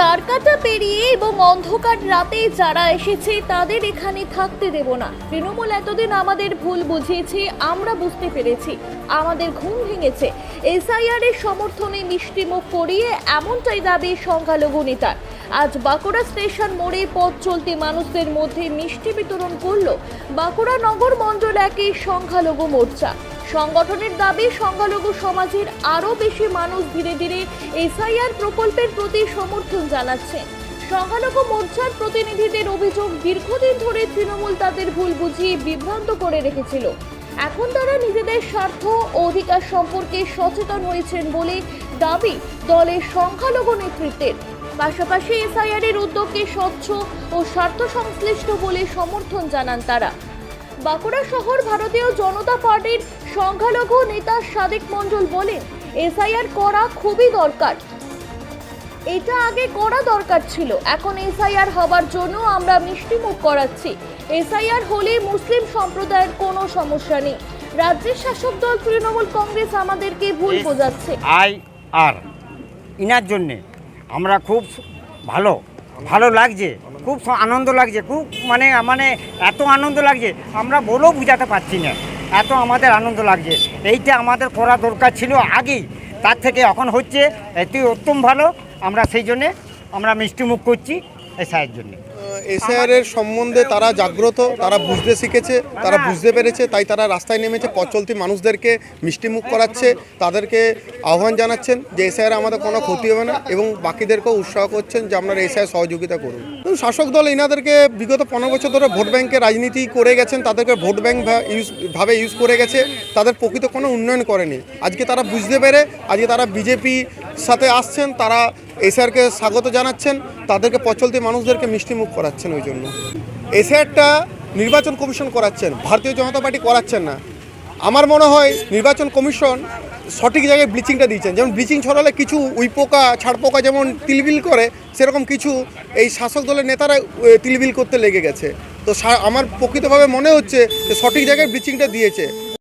তারকাটা পেরিয়ে এবং অন্ধকার রাতে যারা এসেছে, তাদের এখানে থাকতে দেব না। তৃণমূল এতদিন আমাদের ভুল বুঝিয়েছে, আমরা বুঝতে পেরেছি। আমাদের ঘুম ভেঙেছে। এসআইআর এর সমর্থনে মিষ্টিমুখ করিয়ে এমনটাই দাবি সংখ্যালঘু নেতার। আজ বাঁকুড়া স্টেশন মোড়ে পথ চলতি মানুষদের মধ্যে মিষ্টি বিতরণ করল বাঁকুড়া নগর মণ্ডল একের সংখ্যালঘু মোর্চা। সংগঠনের দাবি, সংখ্যালঘু সমাজের আরও বেশি মানুষ ধীরে ধীরে এসআইআর প্রকল্পের প্রতি সমর্থন জানাচ্ছেন সংখ্যালঘু মোর্চার প্রতিনিধিদের অভিযোগ, দীর্ঘদিন ধরে তৃণমূল তাদের ভুল বুঝিয়ে বিভ্রান্ত করে রেখেছিল। এখন তারা নিজেদের স্বার্থ ও অধিকার সম্পর্কে সচেতন হয়েছেন বলে দাবি দলের সংখ্যালঘু নেতৃত্বের। পাশাপাশি এসআইআর এর উদ্যোগকে স্বচ্ছ ও স্বার্থ সংশ্লিষ্ট বলে সমর্থন জানান তারা। বাঁকুড়া শহর ভারতীয় জনতা পার্টির সংখ্যালঘু নেতা সাদেক মণ্ডল বলেন এসআইআর করা খুবই দরকার। এটা আগে করা দরকার ছিল। এখন এসআইআর হবার জন্য আমরা মিষ্টিমুখ করাচ্ছি। এসআইআর হলে মুসলিম সম্প্রদায়ের কোনো সমস্যা নেই। রাজ্যের শাসক দল তৃণমূল কংগ্রেস আমাদেরকে ভুল বোঝাচ্ছে। I R. ইনার জন্যে। আমরা খুব ভালো ভালো লাগছে। খুব আনন্দ লাগছে, খুব মানে মানে এত আনন্দ লাগছে, আমরা বলেও বুঝাতে পারছি না, এত আমাদের আনন্দ লাগছে। এইটা আমাদের করা দরকার ছিল আগেই, তার থেকে এখন হচ্ছে, এটি অত্যন্ত ভালো, আমরা সেই জন্যে আমরা মিষ্টিমুখ করছি এই সাহের জন্যে। এসআইআর এর সম্বন্ধে তারা জাগ্রত, তারা বুঝতে শিখেছে, তারা বুঝতে পেরেছে, তাই তারা রাস্তায় নেমেছে, পথ চলতি মানুষদেরকে মিষ্টিমুখ করাচ্ছে, তাদেরকে আহ্বান জানাচ্ছেন যে এসআইআর আমাদের কোনো ক্ষতি হবে না এবং বাকিদেরকেও উৎসাহ করছেন যে আপনারা এসআইআর সহযোগিতা করুন। শাসক দল এনাদেরকে বিগত পনেরো বছর ধরে ভোট ব্যাংকে রাজনীতি করে গেছেন, তাদেরকে ভোট ব্যাংক ভা- ইউজ ভাবে ইউজ করে গেছে, তাদের প্রকৃত কোনো উন্নয়ন করেনি। আজকে তারা বুঝতে পেরে, আজকে তারা বিজেপি সাথে আসছেন, তারা এসআরকে স্বাগত জানাচ্ছেন, তাদেরকে পচলতি মানুষদেরকে মিষ্টিমুখ করাচ্ছেন ওই জন্য। এসআরটা নির্বাচন কমিশন করাচ্ছেন, ভারতীয় জনতা পার্টি করাচ্ছেন না। আমার মনে হয় নির্বাচন কমিশন সঠিক জায়গায় ব্লিচিংটা দিয়েছেন। যেমন ব্লিচিং ছড়ালে কিছু উইপোকা, ছাড়পোকা যেমন তিলবিল করে, সেরকম কিছু এই শাসক দলের নেতারা তিলবিল করতে লেগে গেছে। তো আমার প্রকৃতভাবে মনে হচ্ছে যে সঠিক জায়গায় ব্লিচিংটা দিয়েছে।